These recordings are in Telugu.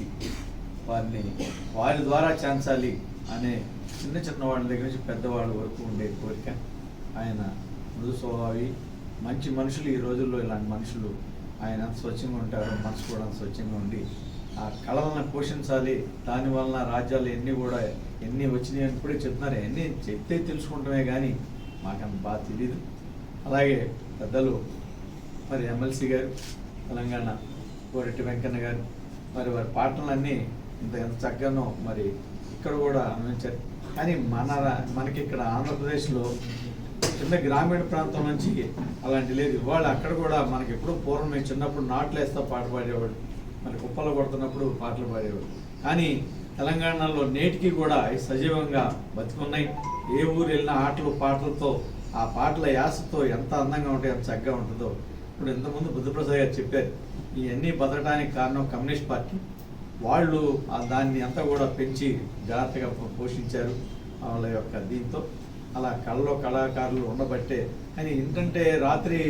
చేసి వారిని వారి ద్వారా చేంచాలి అనే చిన్న చిన్న వాళ్ళ దగ్గర నుంచి పెద్దవాళ్ళ వరకు ఉండే కోరిక ఆయన మృదు స్వభావి మంచి మనుషులు ఈ రోజుల్లో ఇలాంటి మనుషులు. ఆయన ఎంత స్వచ్ఛంగా ఉంటారో మనసు కూడా స్వచ్ఛంగా ఉండి ఆ కళలను పోషించాలి దాని వలన రాజ్యాలు ఎన్ని కూడా ఎన్ని వచ్చినాయి అని కూడా చెప్తున్నారు. ఎన్ని చెప్తే తెలుసుకుంటామే కానీ మాకంత బాగా తెలియదు అలాగే పెద్దలు మరి ఎమ్మెల్సీ గారు తెలంగాణ కోరెట్టి వెంకన్న గారు మరి వారి పాటలన్నీ ఇంత ఎంత చక్కగానో మరి ఇక్కడ కూడా అందించారు. కానీ మన మనకి ఇక్కడ ఆంధ్రప్రదేశ్లో చిన్న గ్రామీణ ప్రాంతం నుంచి అలాంటి లేదు. వాళ్ళు అక్కడ కూడా మనకి ఎప్పుడూ పూర్వం మేము చిన్నప్పుడు నాట్లు వేస్తా పాట పాడేవాడు. మరి కుప్పలు కొడుతున్నప్పుడు పాటలు పాడేవాడు. కానీ తెలంగాణలో నేటికి కూడా సజీవంగా బతుకున్నాయి. ఏ ఊరు వెళ్ళిన ఆటలు పాటలతో ఆ పాటల యాసతో ఎంత అందంగా ఉంటాయి ఎంత చక్కగా ఉంటుందో. ఇప్పుడు ఇంతకుముందు బుద్ధప్రసాద్ గారు చెప్పారు ఇవన్నీ బతకడానికి కారణం కమ్యూనిస్ట్ పార్టీ. వాళ్ళు ఆ దాన్ని అంతా కూడా పెంచి జాగ్రత్తగా పోషించారు వాళ్ళ యొక్క దీంతో. అలా కళలో కళాకారులు ఉండబట్టే. కానీ ఏంటంటే రాత్రి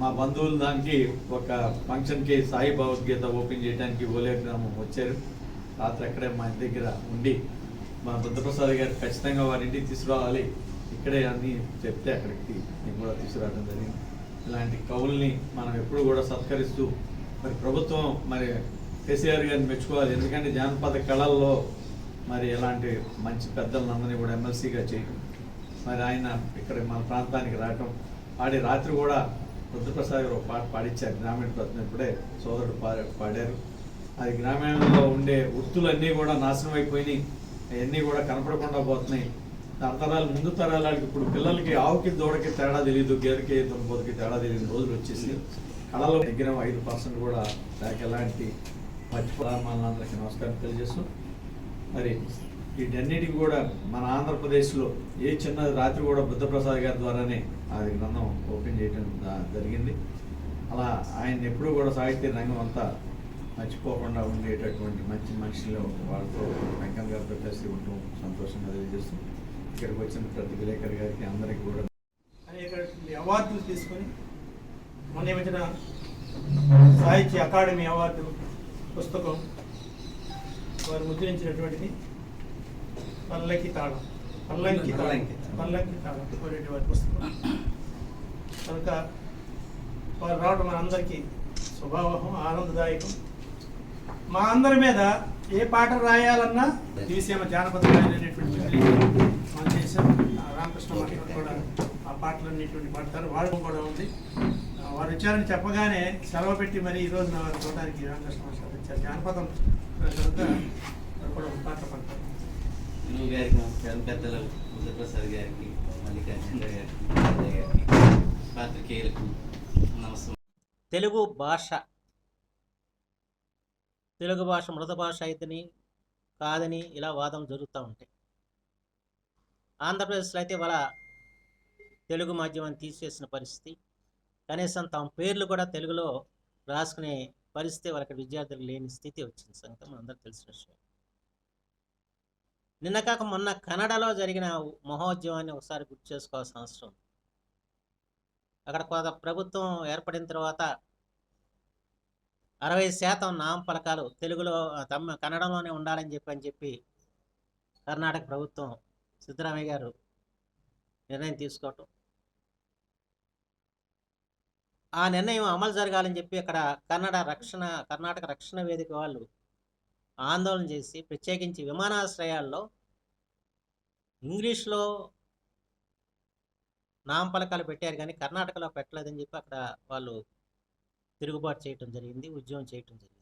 మా బంధువులు దానికి ఒక ఫంక్షన్కి సాయి భగవద్గీత ఓపెన్ చేయడానికి ఓలే గ్రామం వచ్చారు. రాత్రి అక్కడే మా ఇంటి దగ్గర ఉండి మా బుద్ధప్రసాద్ గారు ఖచ్చితంగా వారి ఇంటికి తీసుకురావాలి. ఇక్కడే అన్ని చెప్తే అక్కడికి నేను కూడా తీసుకురావడం జరిగింది. ఇలాంటి కవుల్ని మనం ఎప్పుడు కూడా సత్కరిస్తూ మరి ప్రభుత్వం మరి కేసీఆర్ గారిని మెచ్చుకోవాలి. ఎందుకంటే జానపద కళల్లో మరి ఇలాంటి మంచి పెద్దలందరినీ కూడా ఎమ్మెల్సీగా చేయడం. మరి ఆయన ఇక్కడ మన ప్రాంతానికి రావటం. పాడి రాత్రి కూడా రుద్రప్రసాద్ గారు పాట పాడించారు గ్రామీణ ప్రశ్న ఇప్పుడే సోదరుడు పాడారు. అది గ్రామీణంలో ఉండే వృత్తులన్నీ కూడా నాశనం అయిపోయినాయి. అవన్నీ కూడా కనపడకుండా పోతున్నాయి. తరతరాలు ముందు తరాలకి ఇప్పుడు పిల్లలకి ఆవుకి దూడకి తేడా తెలియదు గేదెకి దున్నపోతుకి తేడా తెలియని రోజులు వచ్చేసి కళలో దగ్గర ఐదు పర్సెంట్ కూడా నాకు ఎలాంటి మర్చిపోదామన్నందరికీ నమస్కారం తెలియజేస్తూ మరి వీటన్నిటికి కూడా మన ఆంధ్రప్రదేశ్లో ఏ చిన్న రాత్రి కూడా బుద్ధప్రసాద్ గారి ద్వారానే అది గ్రంథం ఓపెన్ చేయడం జరిగింది. అలా ఆయన ఎప్పుడూ కూడా సాహిత్య రంగం అంతా మర్చిపోకుండా ఉండేటటువంటి మంచి మనుషులు వాళ్ళతో వెంకన్న గారితో కలిసి ఉండటం సంతోషంగా తెలియజేస్తూ ఇక్కడికి వచ్చిన ప్రతి విలేకరి గారికి అందరికీ కూడా అనేక అవార్డులు తీసుకొని మధ్యన సాహిత్య అకాడమీ అవార్డు పుస్తకం వారు ముద్రించినటువంటిది పల్లకి తాళం. పల్లంకి పల్లంకి. తాళం. వారి పుస్తకం. కనుక వారు రావడం మనందరికీ స్వభావం ఆనందదాయకం. మా అందరి మీద ఏ పాట రాయాలన్నా తీసేమ జానపద మనం చేసాం ఆ రామకృష్ణ కూడా ఆ పాటలన్నిటువంటి పాడతారు. వాళ్ళు కూడా ఉంది. వారు వచ్చారని చెప్పగానే సెలవు పెట్టి మరి ఈ రోజు నా చూడడానికి రామకృష్ణ మాస్టర్ వచ్చారు. జానపదం పాడతారు. గురువు గారికి పెద్ద పెద్దలు బుద్ధప్రసాద్ గారికి మల్లికార్జున గారికి అన్నయ్య గారికి పాత్రికేయులకు నమస్కారం. తెలుగు భాష. తెలుగు భాష మృత భాష అయితేని కాదని ఇలా వాదం జరుగుతూ ఉంటాయి ఆంధ్రప్రదేశ్లో అయితే వాళ్ళ తెలుగు మాధ్యమాన్ని తీసేసిన పరిస్థితి. కనీసం తమ పేర్లు కూడా తెలుగులో రాసుకునే పరిస్థితి వాళ్ళకి విద్యార్థులకు లేని స్థితి వచ్చింది. సంగతి మనందరూ తెలిసిన విషయం. నిన్న కాక మొన్న కన్నడలో జరిగిన మహోద్యమాన్ని ఒకసారి గుర్తు చేసుకోవాల్సిన అవసరం అక్కడ కొంత ప్రభుత్వం ఏర్పడిన తర్వాత అరవై శాతం నామపలకాలు తెలుగులో తమ కన్నడంలోనే ఉండాలని చెప్పి అని చెప్పి కర్ణాటక ప్రభుత్వం సిద్ధరామయ్య గారు నిర్ణయం తీసుకోవటం. ఆ నిర్ణయం అమలు జరగాలని చెప్పి అక్కడ కన్నడ రక్షణ కర్ణాటక రక్షణ వేదిక వాళ్ళు ఆందోళన చేసి ప్రత్యేకించి విమానాశ్రయాల్లో ఇంగ్లీష్లో నామపలకాలు పెట్టారు కానీ కర్ణాటకలో పెట్టలేదని చెప్పి అక్కడ వాళ్ళు తిరుగుబాటు చేయటం జరిగింది ఉద్యమం చేయటం జరిగింది.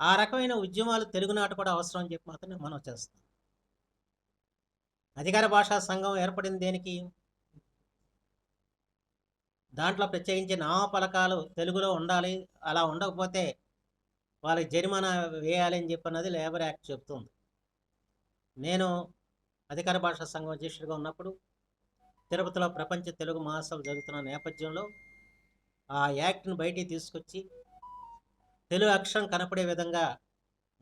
ఆ రకమైన ఉద్యమాలు తెలుగునాట కూడా అవసరం అని చెప్పి మాత్రం మనం చేస్తాం అధికార భాషా సంఘం ఏర్పడింది దేనికి? దాంట్లో ప్రత్యేకించి నామపలకాలు తెలుగులో ఉండాలి అలా ఉండకపోతే వాళ్ళకి జరిమానా వేయాలి అని చెప్పి అన్నది లేబర్ యాక్ట్ చెప్తుంది. నేను అధికార భాషా సంఘం అధ్యక్షుడిగా ఉన్నప్పుడు తిరుపతిలో ప్రపంచ తెలుగు మహాసభ జరుగుతున్న నేపథ్యంలో ఆ యాక్ట్ని బయటికి తీసుకొచ్చి తెలుగు అక్షరం కనపడే విధంగా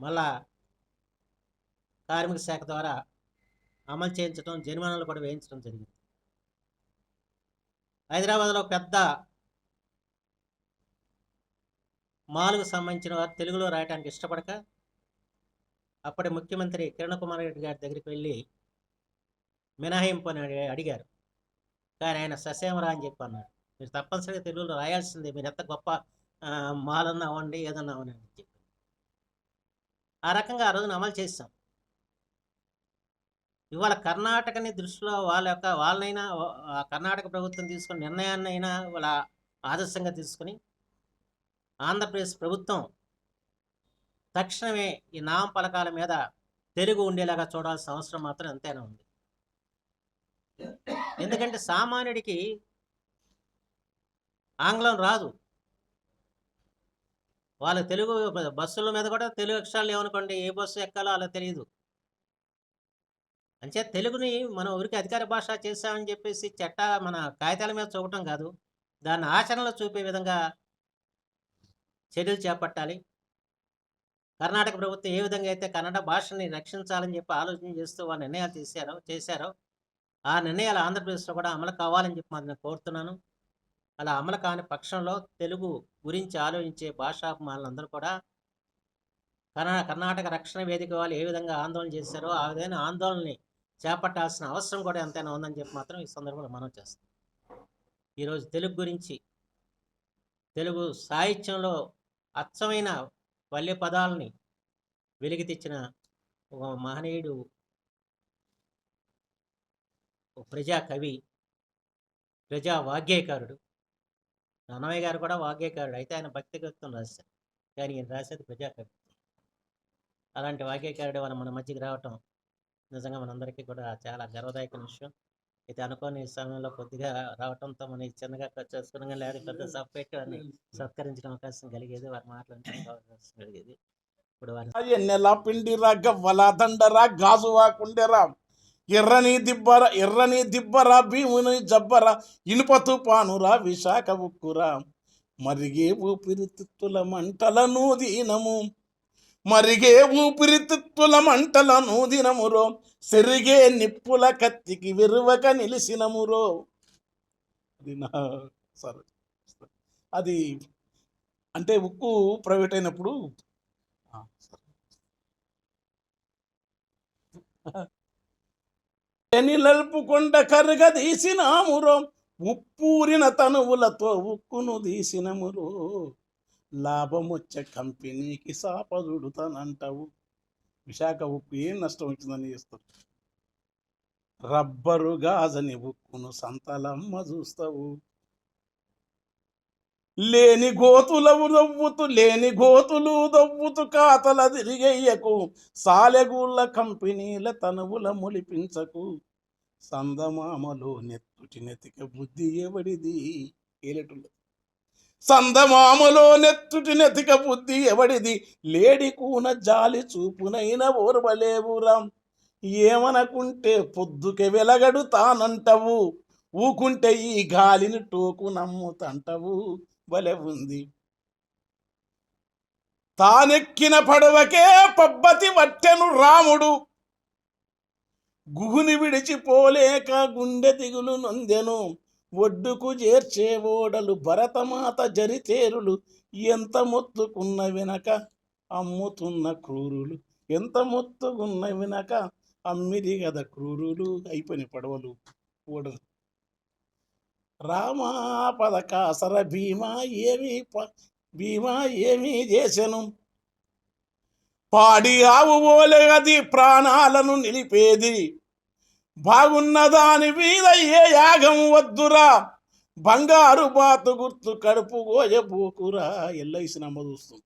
మళ్ళా కార్మిక శాఖ ద్వారా అమలు చేయించడం జరిమానాలు కూడా వేయించడం జరిగింది. హైదరాబాద్లో పెద్ద మాలకు సంబంధించిన వారు తెలుగులో రాయడానికి ఇష్టపడక అప్పటి ముఖ్యమంత్రి కిరణ్ కుమార్ రెడ్డి గారి దగ్గరికి వెళ్ళి మినహాయింపు అని అడిగారు. కానీ ఆయన ససేమరా అని చెప్పి అన్నాడు. మీరు తప్పనిసరిగా తెలుగులో రాయాల్సిందే మీరు ఎంత గొప్ప మాలన్నా అవ్వండి ఏదన్నా అవ్వండి అని చెప్పి. ఆ రకంగా ఆ రోజున అమలు చేస్తాం ఇవాళ కర్ణాటకని దృష్టిలో వాళ్ళ యొక్క వాళ్ళనైనా కర్ణాటక ప్రభుత్వం తీసుకున్న నిర్ణయాన్నైనా వాళ్ళ ఆదర్శంగా తీసుకుని ఆంధ్రప్రదేశ్ ప్రభుత్వం తక్షణమే ఈ నామ పలకాల మీద తెలుగు ఉండేలాగా చూడాల్సిన అవసరం మాత్రం ఎంతైనా ఉంది. ఎందుకంటే సామాన్యుడికి ఆంగ్లం రాదు. వాళ్ళ తెలుగు బస్సుల మీద కూడా తెలుగు అక్షరాలు ఏమనుకోండి ఏ బస్సు ఎక్కాలో అలా తెలియదు. అంచే తెలుగుని మనం ఊరికి అధికార భాష చేశామని చెప్పేసి చట్ట మన కాగితాల మీద చూపటం కాదు. దాన్ని ఆచరణలో చూపే విధంగా చర్యలు చేపట్టాలి. కర్ణాటక ప్రభుత్వం ఏ విధంగా అయితే కన్నడ భాషని రక్షించాలని చెప్పి ఆలోచన చేస్తూ వారు నిర్ణయాలు తీశారో చేశారో ఆ నిర్ణయాలు ఆంధ్రప్రదేశ్లో కూడా అమలు కావాలని చెప్పి మరి కోరుతున్నాను. అలా అమలు కాని పక్షంలో తెలుగు గురించి ఆలోచించే భాషాభిమానులందరూ కూడా కర్ణాటక రక్షణ వేదిక వాళ్ళు ఏ విధంగా ఆందోళన చేశారో ఆ విధమైన ఆందోళనని చేపట్టాల్సిన అవసరం కూడా ఎంతైనా ఉందని చెప్పి మాత్రం ఈ సందర్భంలో మనం చేస్తాం. ఈరోజు తెలుగు గురించి తెలుగు సాహిత్యంలో అచ్చమైన పల్లె పదాలని వెలికి తెచ్చిన ఒక మహనీయుడు ఒక ప్రజా కవి ప్రజా వాగ్గేయకారుడు అన్నమయ్య గారు కూడా వాగ్గేయకారుడు అయితే ఆయన భక్తిగతం రాశారు. కానీ ఈయన రాసేది ప్రజా కవి. అలాంటి వాక్యకారుడు వాళ్ళు మన మధ్యకి రావటం నిజంగా మనందరికీ కూడా చాలా గర్వదాయక విషయం. అయితే అనుకోని సమయంలో కొద్దిగా రావటంతో మనం చిన్నగా ఖర్చు లేదా పెద్ద సబ్ పెట్టి సత్కరించడం అవకాశం కలిగేది. వారి మాట్లాడడం అవకాశం కలిగేది. ఇప్పుడు వారి ఎన్నెలా పిండిరా గవ్వలా దండరా గాజు వాకుండేరా ఎర్రని దిబ్బరా ఎర్రని దిబ్బరా భీముని జబ్బరా ఇనుప తుపానురా విశాఖ ఉక్కురా మరిగే ఊపిరితిత్తుల మంటల నూదీనము మరిగే ఊపిరితిత్తుల మంటల నూదినమురో సెరిగే నిప్పుల కత్తికి విరువక నిలిసినమురో. అది నా సరే. అది అంటే ఉక్కు ప్రైవేట్ అయినప్పుడు సరే. ఎనిలల్పుకొండ కరుగ తీసినామురో ఉప్పూరిన తనువులతో ఉక్కును తీసినమురో. లాభమొచ్చే కంపెనీకి సాపదుడుతానంటావు విశాఖ ఉక్కు ఏం నష్టం వచ్చిందని చేస్తారు? రబ్బరు గాజని ఉక్కును సంతలమ్మ చూస్తావు. లేని గోతులవు నవ్వుతు లేని గోతులు దవ్వుతు కాతల తిరిగయ్యకు సాలెగూళ్ళ కంపెనీల తనువుల మొలిపించకు. సందమామలో నెత్తుటి నెతిక బుద్ధి ఎవడిది? ఏలెటులు సందమామలో నెత్తుటి నెతిక బుద్ధి ఎవడిది? లేడి కూన జాలి చూపునైన ఓర్వలేవురా. ఏమనకుంటే పొద్దుకే వెలగడు తానంటవు. ఊకుంటే ఈ గాలిని టోకు నమ్ముతంటవు. భలే ఉంది. తానెక్కిన పడవకే పబ్బతి వట్టెను రాముడు. గుహుని విడిచిపోలేక గుండె దిగులు నొందెను. ఒడ్డుకు చేర్చే ఓడలు భరతమాత జరితేరులు ఎంత మొత్తుకున్న వినక అమ్ముతున్న క్రూరులు ఎంత మొత్తుకున్న వినక అమ్మిది గద క్రూరులు అయిపోయిన పడవలు ఓడలు రామా పదకాసర భీమా ఏమి భీమా ఏమి చేసెను. పాడి ఆవు ఓలే అది ప్రాణాలను నిలిపేది. బాగున్న దాని మీద ఏ యాగం వద్దురా? బంగారు బాతు గుర్తు కడుపు గోయబోకురా ఎల్లైసి నమ్మ చూస్తుంది.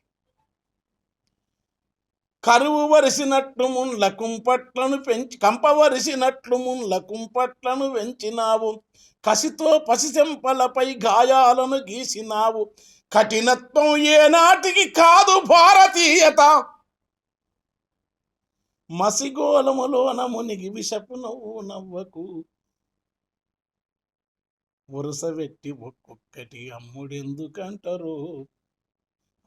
కరువు వరిసినట్లు ముండ్ల కుంపట్లను పెంచి కంపవరిసినట్లు ముండ్ల కుంపట్లను పెంచినావు కసితో పసిసెంపలపై గాయాలను గీసినావు. కఠినత్వం ఏనాటికి కాదు భారతీయత. మసిగోళములోన మునిగి విషపు నవ్వు నవ్వకు. వరుస పెట్టి ఒక్కొక్కటి అమ్ముడెందుకంటారు?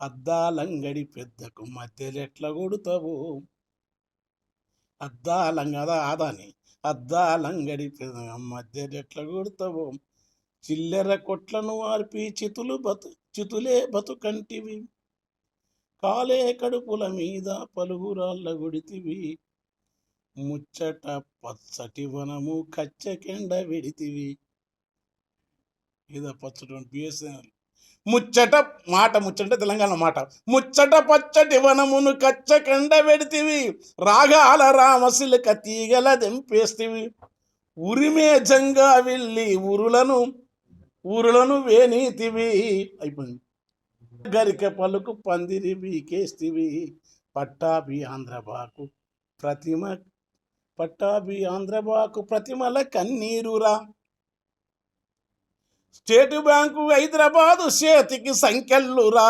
అద్దాలంగడి పెద్దకు మధ్యలెట్ల కొడుతావు? అద్దాలంగదా ఆదాని అద్దాలంగడి పెద్ద మధ్యలెట్ల కొడుతావు? చిల్లెర కొట్లను వార్పి చితులు బతు చితులే బతుకంటివి. కాలే కడుపుల మీద పలుగురాళ్ళ గుడితివి ముచ్చట పచ్చటి వనము కచ్చకెండ విడితివి. ఇదా పచ్చటి బిఎస్ఎన్ఎల్. ముచ్చట మాట ముచ్చట తెలంగాణ మాట. ముచ్చట పచ్చటి వనమును కచ్చకెండ పెడితివి రాగాల రామశిలక తీగల దెంపేస్తివి. ఉరిమే జంగా వెళ్ళి ఊరులను ఊరులను వేనీతివి. అయిపోయింది. గరిక పలుకు పందిరి బీకేస్తివి పట్టాభి ఆంధ్రబాకు ప్రతిమ పట్టాభి ఆంధ్రబాకు ప్రతిమల కన్నీరురా. స్టేట్ బ్యాంకు హైదరాబాదు చేతికి సంఖ్యలురా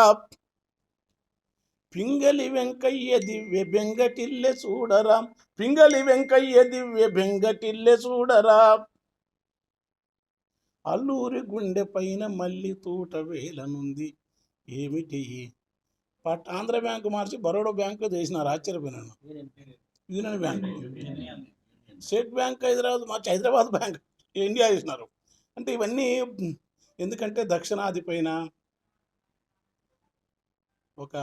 పింగలి వెంకయ్య దివ్య బెంగటిల్లె చూడరా. పింగలి వెంకయ్య దివ్య బెంగటిల్లె చూడరా. అల్లూరి గుండె పైన మళ్ళీ తూట వేలనుంది. ఏమిటి? పట్ ఆంధ్ర బ్యాంకు మార్చి బరోడా బ్యాంకు చేసినారు. ఆశ్చర్యపోయినాను. Union bank. State bank Hyderabad మార్చి హైదరాబాద్ బ్యాంక్ ఇండియా చేసినారు. అంటే ఇవన్నీ ఎందుకంటే దక్షిణాది పైన ఒక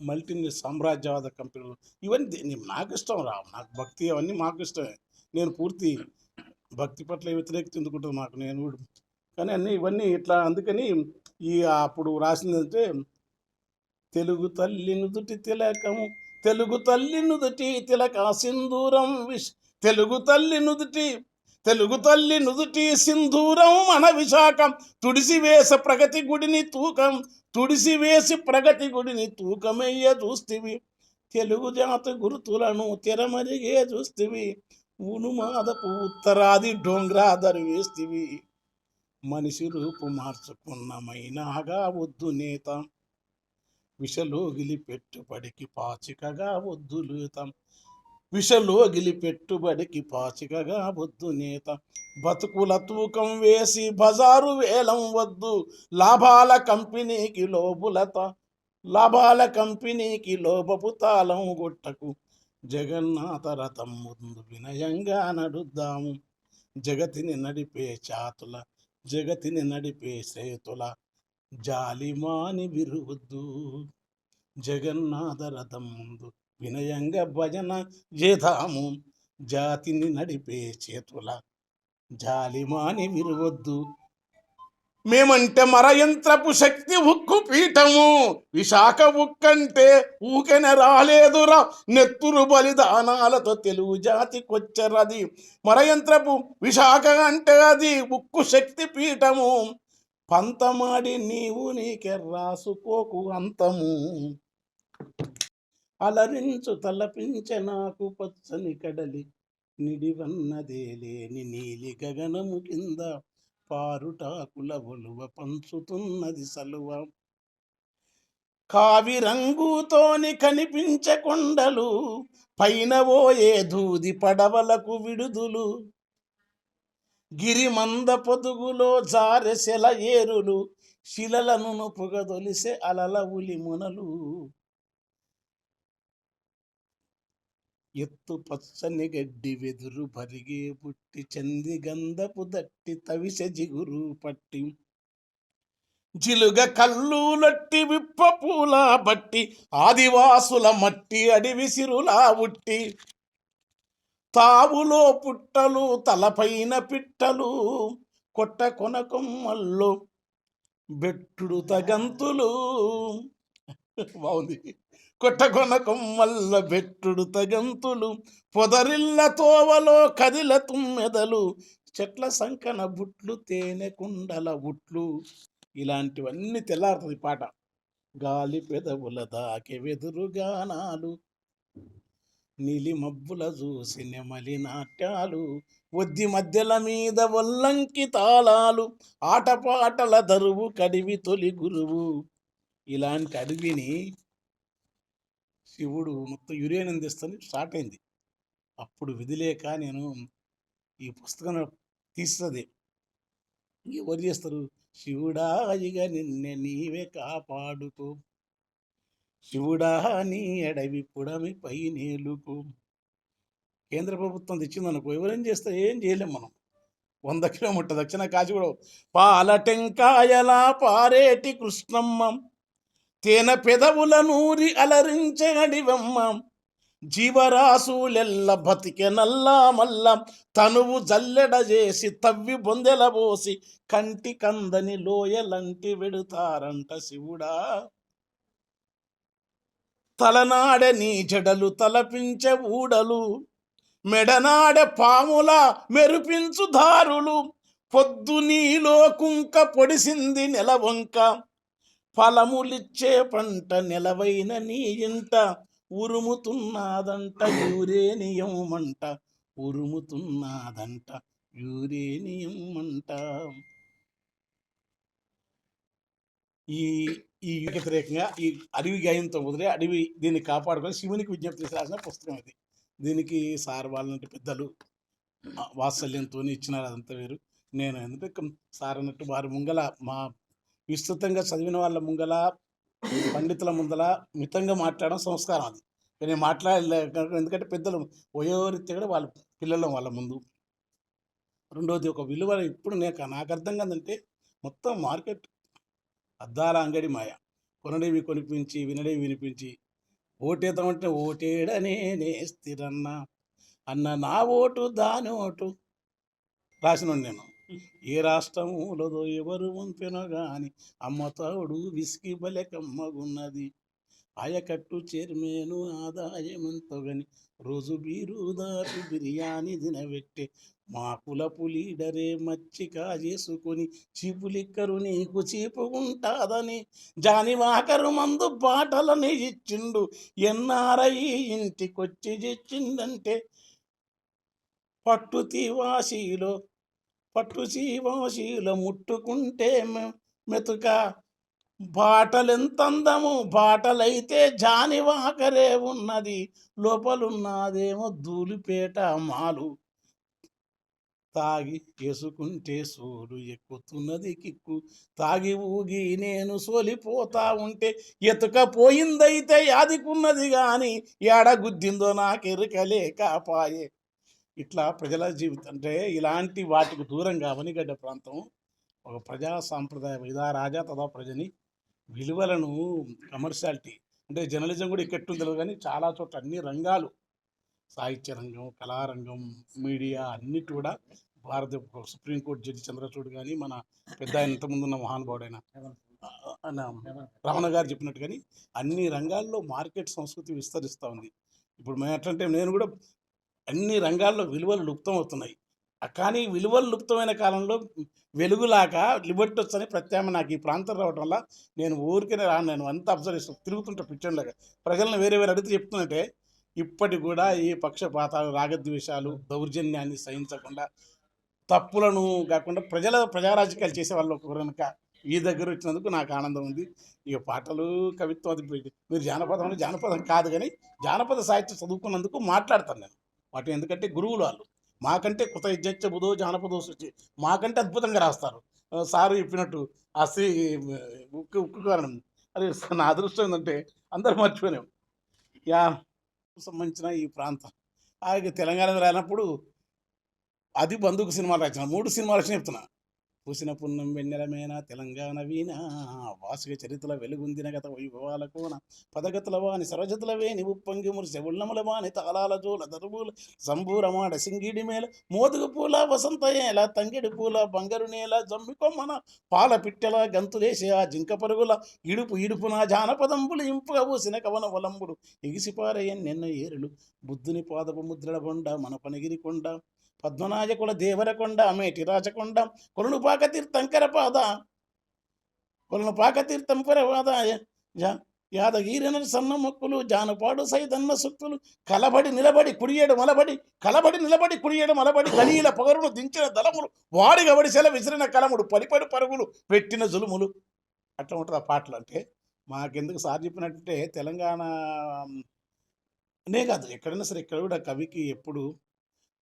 మల్టీ సామ్రాజ్యవాద కంపెనీలు. ఇవన్నీ నాకు ఇష్టం రా. నాకు భక్తి అవన్నీ మాకు ఇష్టమే. నేను పూర్తి భక్తి పట్ల వ్యతిరేకత ఎందుకుంటుంది నాకు నేను కానీ అన్నీ ఇవన్నీ ఇట్లా అందుకని ఈ అప్పుడు రాసిందంటే తెలుగు తల్లి నుదుటి తిలకము తెలుగు తల్లి నుదుటి తిలక సింధూరం విష్ తెలుగు తల్లి నుదుటి తెలుగు తల్లి నుదుటి సింధూరం మన విశాఖం. తుడిసి వేస ప్రగతి గుడిని తూకం తుడిసి వేసి ప్రగతి గుడిని తూకమయ్య చూస్తివి తెలుగు జాతి గుర్తులను తెరమరిగే చూస్తివి ఉనుమాదపు ఉత్తరాది డోంగ్రా దరివేస్తివి. మనిషి రూపు మార్చుకున్నమైనాగా వద్దు నేత. విషలోగిలి పెట్టుబడికి పాచికగా వద్దు విషలోగిలి పెట్టుబడికి పాచికగా వద్దు నేత. బతుకుల తూకం వేసి బజారు వేలం వద్దు. లాభాల కంపెనీకి లోబులత లాభాల కంపెనీకి లోబపు తాళం గొట్టకు. జగన్నాథ రథం ముందు వినయంగా నడుద్దాము. జగతిని నడిపే చాతుల జగతిని నడిపే సేతుల జాలిమాని విరుగుద్దు జగన్నాథ రథం ముందు వినయంగా భజన చేదాము. జాతిని నడిపే చేతుల జాలిమాని విరువద్దు. మేమంటే మరయంత్రపు శక్తి ఉక్కు పీఠము. విశాఖ ఉక్కంటే ఊకెన రాలేదురా. నెత్తురు బలిదానాలతో తెలుగు జాతి కొచ్చరది. మరయంత్రపు విశాఖ అంటే అది ఉక్కు శక్తి పీఠము. పంతమాడి నీవు నీకే రాసుకోకు అంతము. అలరించు తలపించే నాకు పచ్చని కడలి. నిడివన్నదే లేని నీలి గగనము కింద. పారుటాకుల ఒలువ పంచుతున్నది సలువ. కావి రంగుతోని కనిపించే కొండలు పైన ఓయే దూది పడవలకు విడుదులు. గిరిమంద పొదుగులో జారె సెల ఏరులు శిలలను పొగదొలిసే అలల ఉలి మునలు ఎత్తు పచ్చని గడ్డి వెదురు బరిగే పుట్టి చంది గంధపు దట్టి తవిసె జిగురు పట్టి. జిలుగ కళ్ళు లట్టి విప్ప పూల బట్టి ఆదివాసుల మట్టి అడివి సిరులా ఉట్టి. తావులో పుట్టలు తలపైన పిట్టలు కొట్ట కొనకొమ్మల్లో బెట్టుడు తగంతులు బాగుంది. కొట్టకొన కొమ్మల్ల బెట్టుడు తగంతులు పొదరిల్ల తోవలో కదిల తుమ్మెదలు చెట్ల సంకన బుట్లు తేనె కుండల బుట్లు ఇలాంటివన్నీ తెల్లారుతుంది పాట. గాలి పెదవుల దాకి వెదురుగానాలు నీలి మబ్బుల చూసి నెమలి నాట్యాలు ఒద్ది మధ్యల మీద ఒల్లంకి తాళాలు ఆటపాటల దరువు కడివి తొలి గురువు. ఇలాంటి అడవిని శివుడు మొత్తం యురేని తెస్తని స్టార్ట్ అయింది. అప్పుడు విధిలేక నేను ఈ పుస్తకం తీస్తుంది. ఎవరు చేస్తారు? శివుడా ఇక నిన్నే నీవే కాపాడుకో. శివుడా నీ అడవి పుడమి పై నేలుకు. కేంద్ర ప్రభుత్వం తెచ్చిందనుకో ఎవరేం చేస్తే ఏం చేయలేం మనం. వంద కిలోమీటర్ దక్షిణ కాచిగూడ కూడా పాల టెంకాయలా పారేటి కృష్ణమ్మ. తేన పెదవుల నూరి అలరించగడివమ్మ జీవరాశులెల్ల బతికె నల్లా మల్ల. తనువు జల్లెడ చేసి తవ్వి బొందెల పోసి కంటి కందని లోయలంటి వెడుతారంట శివుడా. తలనాడ నీ జడలు తలపించే ఊడలు. మెడనాడ పాముల మెరుపించు దారులు. పొద్దు నీలో కుంక పొడిసింది నెలవంక ఫలములిచ్చే పంట నిలవైన నీ ఇంట ఉరుముతున్నాదంట యూరేనియం మంట. ఉరుముతున్నాదంట యూరేనియం మంట. ఈ ఈ వ్యతిరేకంగా ఈ అడవి గాయంతో మొదలై అడవి దీన్ని కాపాడుకొని శివునికి విజ్ఞప్తి చేసి రాసిన పుస్తకం ఇది. దీనికి సార్ వాళ్ళంటి పెద్దలు. వాత్సల్యంతో ఇచ్చినారు అదంతా వేరు. నేను ఎందుకంటే సార్ అన్నట్టు వారి ముంగల మా విస్తృతంగా చదివిన వాళ్ళ ముంగల పండితుల ముందల మితంగా మాట్లాడడం సంస్కారం అది. నేను మాట్లాడలే ఎందుకంటే పెద్దలు వయోరీత్యా కూడా వాళ్ళ పిల్లలు వాళ్ళ ముందు. రెండోది ఒక విలువ ఇప్పుడు నేను నాకు అర్థం కాదంటే మొత్తం మార్కెట్ అద్దాల అంగడి మాయ. కొనడేవి కొనిపించి వినడేవి వినిపించి. ఓటేద్దామంటే ఓటేడనే నేస్తిరన్నా అన్న నా ఓటు దాని ఓటు. రాసిన నేను. ఏ రాష్ట్రములదో ఎవరు వంపెనో గాని తోడు విసికి బలెకమ్మగున్నది ఆయకట్టు చైర్మేను ఆదాయమంతగని రోజు బీరు దాటి బిర్యానీ తినబెట్టే మా కులపు లీడరే మచ్చిక చేసుకొని చీపులిక్కరు నీకు చీపు ఉంటాదని జాని వాకరు మందు బాటలని ఇచ్చిండు. ఎన్ఆర్ఐ ఇంటికొచ్చి ఇచ్చిందంటే పట్టు తీవాసీలో పట్టు చీవాసీలో ముట్టుకుంటే మెతుక. బాటలెంత అందము బాటలైతే జానివాకరే ఉన్నది. లోపలున్నదేమో ధూళిపేట మాలు. తాగి వేసుకుంటే సోలు ఎక్కుతున్నది కిక్కు. తాగి ఊగి నేను సోలిపోతా ఉంటే ఎతుకపోయిందైతే యాదికున్నది కానీ ఏడ గుద్దిందో నాకెరుకలేక పాయే. ఇట్లా ప్రజల జీవితం అంటే ఇలాంటి వాటికి దూరంగా అవనిగడ్డ ప్రాంతం ఒక ప్రజా సాంప్రదాయ ఇదా రాజా తదా ప్రజని విలువలను కమర్షియాలిటీ అంటే జర్నలిజం కూడా ఇక్కట్టు తెలియదు కానీ చాలా చోట్ల అన్ని రంగాలు సాహిత్య రంగం కళారంగం మీడియా అన్నిటి కూడా భారత సుప్రీంకోర్టు జడ్జి చంద్రచూడ్ కానీ మన పెద్ద ఆయన ఇంతకుముందున్న మహానుభావుడైన రమణ గారు చెప్పినట్టు కానీ అన్ని రంగాల్లో మార్కెట్ సంస్కృతి విస్తరిస్తూ ఉంది. ఇప్పుడు మేము ఎట్లంటే నేను కూడా అన్ని రంగాల్లో విలువలు లుప్తం అవుతున్నాయి. కానీ విలువలు లుప్తమైన కాలంలో వెలుగులాగా లిబర్టీ వచ్చని ప్రత్యామ్నాయం నాకు ఈ ప్రాంతం రావడం వల్ల నేను ఊరికనే రాను. నేను అంతా అబ్జర్వ్ చేస్తాను తిరుగుతుంటా పిచ్చోన్లాగా ప్రజలను వేరే వేరే అడిగితే చెప్తుందంటే ఇప్పటి కూడా ఈ పక్షపాతాలు రాగద్వేషాలు దౌర్జన్యాన్ని సహించకుండా తప్పులను కాకుండా ప్రజల ప్రజారాజకీయాలు చేసే వాళ్ళు ఒక కనుక ఈ దగ్గర వచ్చినందుకు నాకు ఆనందం ఉంది. ఇక పాటలు కవిత్వం అది మీరు జానపదం అంటే జానపదం కాదు కానీ జానపద సాహిత్యం చదువుకున్నందుకు మాట్లాడతాను నేను. వాటి ఎందుకంటే గురువులు వాళ్ళు. మాకంటే కొత్త ఇజ్జచ్చ బుధో జానపదో సృష్టి. మాకంటే అద్భుతంగా రాస్తారు. సారు చెప్పినట్టు ఆ స్త్రీ ఉక్కు ఉక్కు కారణం. అది నా అదృష్టం ఏంటంటే అందరూ మర్చిపోయాం యా సంబంధించిన ఈ ప్రాంతం. అలాగే తెలంగాణ రానప్పుడు అది బంధుకు సినిమాలు రాసిన. మూడు సినిమాలు వచ్చిన చెప్తున్నా. పూసిన పున్నం వెన్నెలమేన తెలంగాణ వీణ వాసుక చరిత్రల వెలుగుందిన గత వైభవాల కోన పదగతుల వాని సరజతుల వేని ఉప్పొంగి మురిసె ఉల్లముల వాని తాళాల జోల దరువుల సంబూరమాడ సింగిడి మేల మోదుగు పూల వసంత ఏల తంగిడి పూల బంగారు నేల జమ్మి కొమ్మన పాల పిట్టెల గంతులేసి ఆ జింక పరుగుల ఇడుపు ఇడుపున జానపదంబులు ఇంపుగా పూసిన కవన వలంబుడు ఎగిసిపారయ్యన్ నిన్న ఏరులు బుద్ధుని పాదపు ముద్రల కొండ మన పనిగిరి కొండ పద్మనాయకుల దేవరకొండ మేటి రాచకొండ కొలనుపాక తీర్థంకర పాద కొలనుపాక తీర్థం పాద యా- యాదగిరిన సన్న మొక్కులు జానపాడు సైదన్న సుక్కులు కలబడి నిలబడి కుడియడు మలబడి కలబడి నిలబడి కుడియడు మలబడి కలీల పొగరును దించిన దళములు వాడిగబడి సెల విసిరిన కలముడు పడిపడి పరుగులు పెట్టిన జులుములు. అట్లా ఉంటుంది ఆ పాటలు అంటే. మాకెందుకు సార్ చెప్పినట్టే తెలంగాణ నే కాదు ఎక్కడైనా సరే ఇక్కడ కూడా కవికి ఎప్పుడు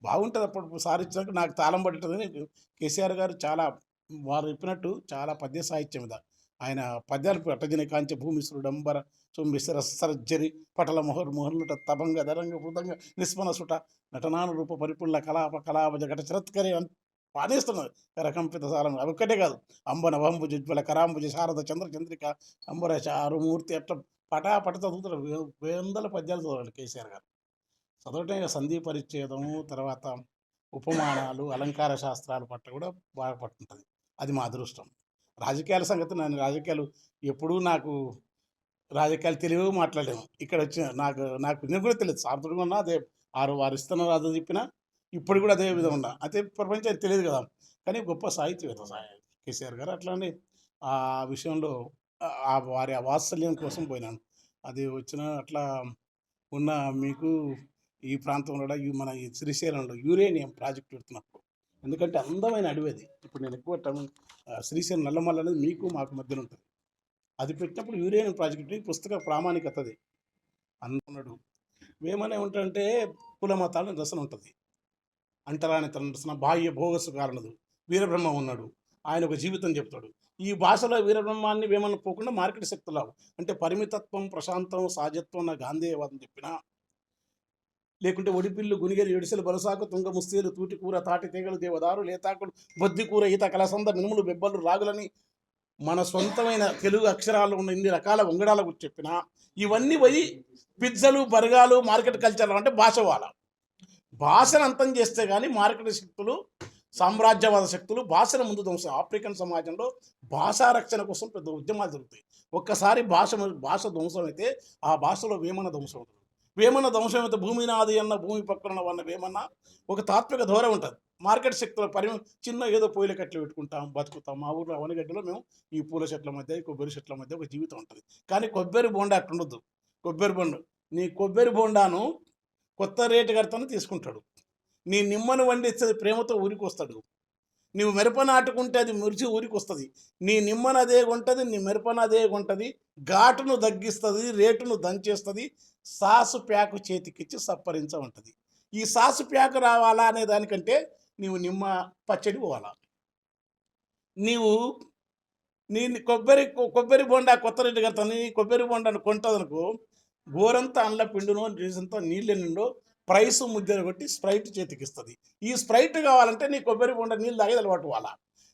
బాగుంటుంది అప్పుడు సార్ ఇచ్చినట్టు నాకు తాళం పడుతుందని కేసీఆర్ గారు చాలా వారు చెప్పినట్టు చాలా పద్య సాహిత్యం మీద ఆయన పద్యాలు పట్టజని కాంచె భూమిశ్రుడంబర చుంబిసర సర్జరి పటల మొహర్ మొహర్లుట తబంగ దరంగ మృదంగ నిస్మన సుట నటనాను రూప పరిపుల్ల కలాప కలాప జగట చరత్కరి పాడేస్తున్నారు రకంపిత సారం అవి ఒక్కటే కాదు. అంబ నవంబు జుజ్వల కరాంబుజ శారద చంద్ర చంద్రిక అంబర చారుమూర్తి అట్లా పటా పట చదువుతారు వందల పద్యాలు చదవాలి కేసీఆర్ గారు. చదవటం ఇక సంధి పరిచ్ఛేదము తర్వాత ఉపమానాలు అలంకార శాస్త్రాలు పట్ల కూడా బాగా పట్టుంటుంది అది మా అదృష్టం. రాజకీయాల సంగతి నేను రాజకీయాలు ఎప్పుడూ నాకు రాజకీయాలు తెలివి మాట్లాడలేము ఇక్కడ వచ్చిన నాకు నాకు నేను కూడా తెలియదు. సార్థకంగా ఉన్నా అదే ఆరు వారు ఇస్తున్న రాదు చెప్పినా ఇప్పుడు కూడా అదే విధంగా ఉన్నా. అదే ప్రపంచానికి తెలియదు కదా. కానీ గొప్ప సాహిత్యవేత్త కేసీఆర్ గారు అట్లానే ఆ విషయంలో ఆ- ఆ వారి ఆ వాత్సల్యం కోసం పోయినాను. అది వచ్చిన అట్లా ఉన్న మీకు ఈ ప్రాంతంలో ఈ మన ఈ శ్రీశైలంలో యురేనియం ప్రాజెక్ట్ పెడుతున్నప్పుడు. ఎందుకంటే అందమైన అడవి అది ఇప్పుడు నేను ఎక్కువ టైం శ్రీశైలం నల్లమల్ల అనేది మీకు మాకు మధ్యలో ఉంటుంది. అది పెట్టినప్పుడు యురేనియం ప్రాజెక్ట్ పుస్తక ప్రామాణికత అది అనుకున్నాడు మేమనే ఉంటాయంటే కుల మతాల ఉంటుంది. అంటరాని తన దర్శన బాహ్య భోగసు కారణదు వీరబ్రహ్మ ఉన్నాడు. ఆయన ఒక జీవితం చెప్తాడు. ఈ భాషలో వీరబ్రహ్మాన్ని వేమన్న పోకుండా మార్కెట్ శక్తులు అంటే పరిమితత్వం ప్రశాంతం సహజత్వం నా గాంధేయవాదం చెప్పినా లేకుంటే ఒడిపిల్లు గునిగేరు ఎడిసెలు బలసాకు తుంగ ముస్తీలు తూటికూర తాటి తీగలు దేవదారు లేతాకులు బొద్దికూర ఈత కలసంద మినుములు బెబ్బలు రాగులని మన సొంతమైన తెలుగు అక్షరాలు ఉన్న ఇన్ని రకాల వంగడాల గురించి చెప్పిన ఇవన్నీ పోయి పిజ్జలు బర్గాలు మార్కెట్ కల్చర్లు అంటే భాష వాళ్ళ. భాషను అంతం చేస్తే కానీ మార్కెట్ శక్తులు సామ్రాజ్యవాద శక్తులు భాషను ముందు ధ్వంసం. ఆఫ్రికన్ సమాజంలో భాషా రక్షణ కోసం పెద్ద ఉద్యమాలు జరుగుతాయి. ఒక్కసారి భాష భాష ధ్వంసం అయితే ఆ భాషలో వేమన ధ్వంసం అవుతుంది. వేమన ధ్వంసం భూమి నాది అన్న భూమి పక్కన ఉన్న వేమన్న ఒక తాత్విక ధోర ఉంటుంది. మార్కెట్ శక్తుల పరిమి చిన్న ఏదో పూల కట్లు పెట్టుకుంటాం బతుకుతాం. మా ఊర్లో అవనగడ్డలో మేము ఈ పూల చెట్ల మధ్య కొబ్బరి చెట్ల మధ్య ఒక జీవితం ఉంటుంది. కానీ కొబ్బరి బోండా అట్టుండదు కొబ్బరి బొండ నీ కొబ్బరి బోండాను కొత్త రేటు కడతాను తీసుకుంటాడు. నీ నిమ్మను వండిస్తే ప్రేమతో ఊరికి వస్తాడు. నువ్వు మిరప నాటుకుంటే అది మురిచి ఊరికి వస్తుంది నీ నిమ్మనదే అదే కొంటది నీ మిరపన అదే కొంటది ఘాటును తగ్గిస్తుంది రేటును దంచేస్తుంది. సాసు ప్యాకు చేతికిచ్చి సప్పరించమంటది ఈ సాసు ప్యాకు రావాలా అనే దానికంటే నీవు నిమ్మ పచ్చడి పోవాలా. నీవు నీ కొబ్బరి కొబ్బరి బొండా కొత్త రెడ్డి కదా నీ కొబ్బరి బొండాను కొంటదనుకో గోరంతా అండ్ల పిండునో రీసంతా నీళ్ళు నిండో ప్రైస్ ముద్దర కొట్టి స్ప్రైట్ చేతికిస్తుంది. ఈ స్ప్రైట్ కావాలంటే నీ కొబ్బరి బొండ నీళ్ళు తాగేది అలవాటు వాళ్ళ.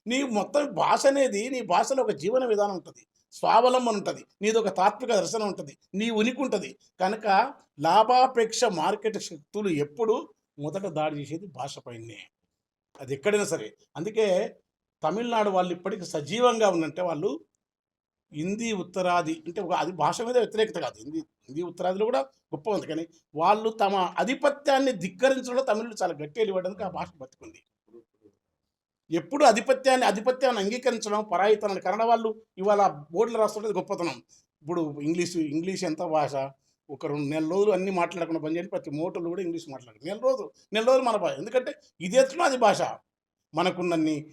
నీ మొత్తం భాష అనేది నీ భాషలో ఒక జీవన విధానం ఉంటుంది. స్వావలంబన ఉంటుంది. నీది ఒక తాత్విక దర్శనం ఉంటుంది. నీ ఉనికి ఉంటుంది. కనుక లాభాపేక్ష మార్కెట్ శక్తులు ఎప్పుడు మొదట దాడి చేసేది భాష పైనే. అది ఎక్కడైనా సరే. అందుకే తమిళనాడు వాళ్ళు ఇప్పటికి సజీవంగా ఉన్నంటే వాళ్ళు హిందీ ఉత్తరాది అంటే ఒక అది భాష మీద వ్యతిరేకత కాదు. హిందీ హిందీ ఉత్తరాదిలో కూడా గొప్ప ఉంది. కానీ వాళ్ళు తమ ఆధిపత్యాన్ని ధిక్కరించడంలో తమిళులు చాలా గట్టి ఇవ్వడానికి ఆ భాష బతుకుంది. ఎప్పుడు ఆధిపత్యాన్ని ఆధిపత్యాన్ని అంగీకరించడం పరాయితనం కన్నడ వాళ్ళు ఇవాళ బోర్డులు రాస్తుంటే గొప్పతనం. ఇప్పుడు ఇంగ్లీషు ఇంగ్లీష్ ఎంత భాష? ఒక రెండు నెల రోజులు అన్ని మాట్లాడకుండా పని చేయండి ప్రతి మోటర్లు కూడా ఇంగ్లీష్ మాట్లాడారు. నెల రోజులు నెల రోజులు మన భాష. ఎందుకంటే ఇది ఎత్తున అది భాష. మనకున్నన్ని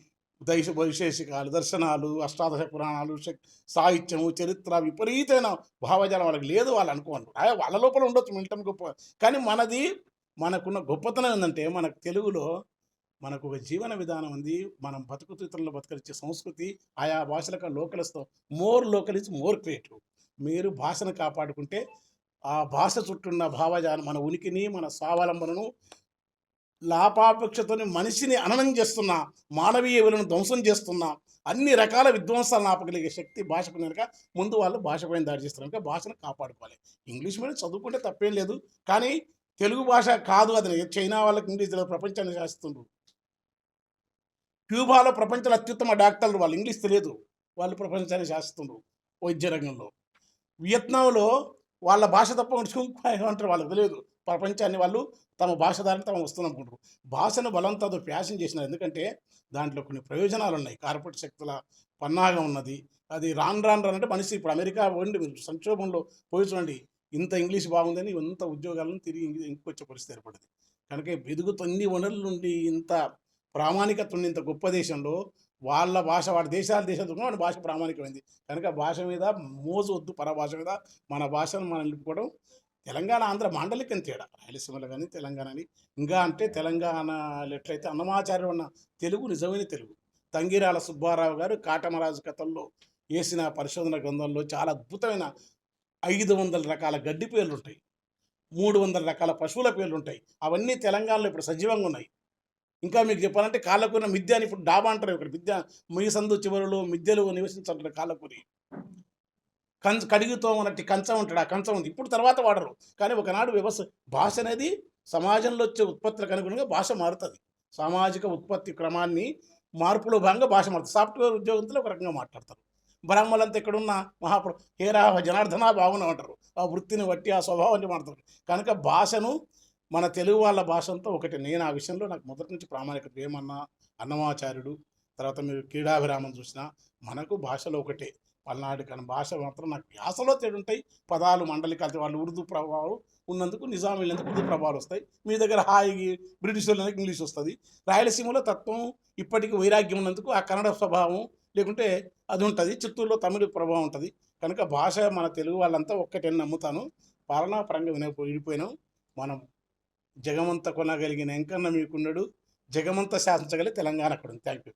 దైశ వైశేషికాలు దర్శనాలు అష్టాదశ పురాణాలు సాహిత్యము చరిత్ర విపరీతమైన భావజాలం వాళ్ళకి లేదు వాళ్ళు అనుకోండి వాళ్ళ లోపల ఉండొచ్చు మిల్టన్ గొప్ప కానీ మనది మనకున్న గొప్పతనం ఏంటంటే మనకు తెలుగులో మనకు ఒక జీవన విధానం ఉంది. మనం బతుకుతూ ఇతరులను బతకరించే సంస్కృతి ఆయా భాషలకు లోకలిస్తాం. More localise more creative. మీరు భాషను కాపాడుకుంటే ఆ భాష చుట్టూన్న భావజాలం మన ఉనికిని మన స్వావలంబనను లాభాపేక్షతోని మనిషిని అననం చేస్తున్న మానవీయ విలువను ధ్వంసం చేస్తున్న అన్ని రకాల విధ్వంసాలను ఆపగలిగే శక్తి భాషకు కనుక ముందు వాళ్ళు భాష పైన దాడి చేస్తారు. కనుక భాషను కాపాడుకోవాలి. ఇంగ్లీష్ మీడియం చదువుకుంటే తప్పేం లేదు. కానీ తెలుగు భాష కాదు అది. చైనా వాళ్ళకి ఇంగ్లీష్ తెలియదు, ప్రపంచాన్ని శాసిస్తుండ్రు. క్యూబాలో ప్రపంచంలో అత్యుత్తమ డాక్టర్లు వాళ్ళు. ఇంగ్లీష్ తెలియదు. వాళ్ళు ప్రపంచాన్ని శాసిస్తుండ్రు వైద్య రంగంలో వియత్నాంలో వాళ్ళ భాష తప్ప చుంక్వాయ్ అంటారు వాళ్ళకి తెలియదు. ప్రపంచాన్ని వాళ్ళు తమ భాష దారిని తమ వస్తుంది అనుకుంటారు. భాషను బలంతో ఫ్యాషన్ చేసినారు. ఎందుకంటే దాంట్లో కొన్ని ప్రయోజనాలు ఉన్నాయి. కార్పొరేట్ శక్తుల పన్నాగం ఉన్నది. అది రాను రాను రాను అంటే మనిషి ఇప్పుడు అమెరికా పోండి సంక్షోభంలో పోయి చూడండి. ఇంత ఇంగ్లీష్ బాగుందని ఇంత ఉద్యోగాలను తిరిగి ఇంకొచ్చే పరిస్థితి ఏర్పడింది. కనుక ఎదుగుతున్ని వనరుల నుండి ఇంత ప్రామాణికత ఉన్న ఇంత గొప్ప దేశంలో వాళ్ళ భాష వాడి దేశాల దేశాలు వాడి భాష ప్రామాణికమైంది. కనుక భాష మీద మోజు వద్దు. పరభాష మీద మన భాషను మనం నిలుపుకోవడం తెలంగాణ ఆంధ్ర మాండలికం తేడా. రాయలసీమలో కానీ తెలంగాణ అని ఇంకా అంటే తెలంగాణ ఎట్లయితే అన్నమాచార్యం ఉన్న తెలుగు నిజమైన తెలుగు. తంగిరాల సుబ్బారావు గారు కాటమరాజు కథల్లో వేసిన పరిశోధన గ్రంథంలో చాలా అద్భుతమైన ఐదు వందల రకాల గడ్డి పేర్లు ఉంటాయి మూడు వందల రకాల పశువుల పేర్లు ఉంటాయి అవన్నీ తెలంగాణలో ఇప్పుడు సజీవంగా ఉన్నాయి. ఇంకా మీకు చెప్పాలంటే కాళ్ళకూరిన మిద్య అని ఇప్పుడు డాబా అంటారు. ఇక్కడ మిద్య మీ సందు చివరిలో మిద్యలు నివసించారు కాళ్ళకూరి. కంచ కడిగితో ఉన్నట్టు కంచం ఉంటాడు ఆ కంచం ఉంది. ఇప్పుడు తర్వాత వాడరు. కానీ ఒకనాడు వ్యవస్థ భాష అనేది సమాజంలో వచ్చే ఉత్పత్తులకు అనుగుణంగా భాష మారుతుంది. సామాజిక ఉత్పత్తి క్రమాన్ని మార్పులో భాగంగా భాష మారుతుంది. సాఫ్ట్వేర్ ఉద్యోగంతో ఒక రకంగా మాట్లాడతారు. బ్రాహ్మణులంతా ఎక్కడున్న మహాప్ర హేరా జనార్దన బాగున్నా అంటారు. ఆ వృత్తిని బట్టి ఆ స్వభావాన్ని మాడతారు కనుక భాషను మన తెలుగు వాళ్ళ భాషంతో ఒకటి. నేను ఆ విషయంలో నాకు మొదటి నుంచి ప్రామాణికత ఏమన్నా అన్నమాచార్యుడు తర్వాత మీరు క్రీడాభిరామం చూసినా మనకు భాషలో ఒకటే. పల్నాడు కానీ భాష మాత్రం నాకు యాసలో తేడు ఉంటాయి పదాలు మండలికాలు వాళ్ళు ఉర్దూ ప్రభావం ఉన్నందుకు నిజాం వెళ్ళేందుకు ఉర్దూ ప్రభావాలు వస్తాయి. మీ దగ్గర హాయి బ్రిటిష్ వాళ్ళకి ఇంగ్లీష్ వస్తుంది. రాయలసీమలో తత్వం ఇప్పటికీ వైరాగ్యం ఉన్నందుకు ఆ కన్నడ స్వభావం లేకుంటే అది ఉంటుంది. చిత్తూరులో తమిళ ప్రభావం ఉంటుంది. కనుక భాష మన తెలుగు వాళ్ళంతా ఒక్కటే నమ్ముతాను. పాలనా పరంగా విన విడిపోయినాం. మనం జగమంత కొనగలిగిన ఎంకన్న మీకున్నాడు. జగమంత శాసించగలి తెలంగాణ అక్కడ థ్యాంక్ యూ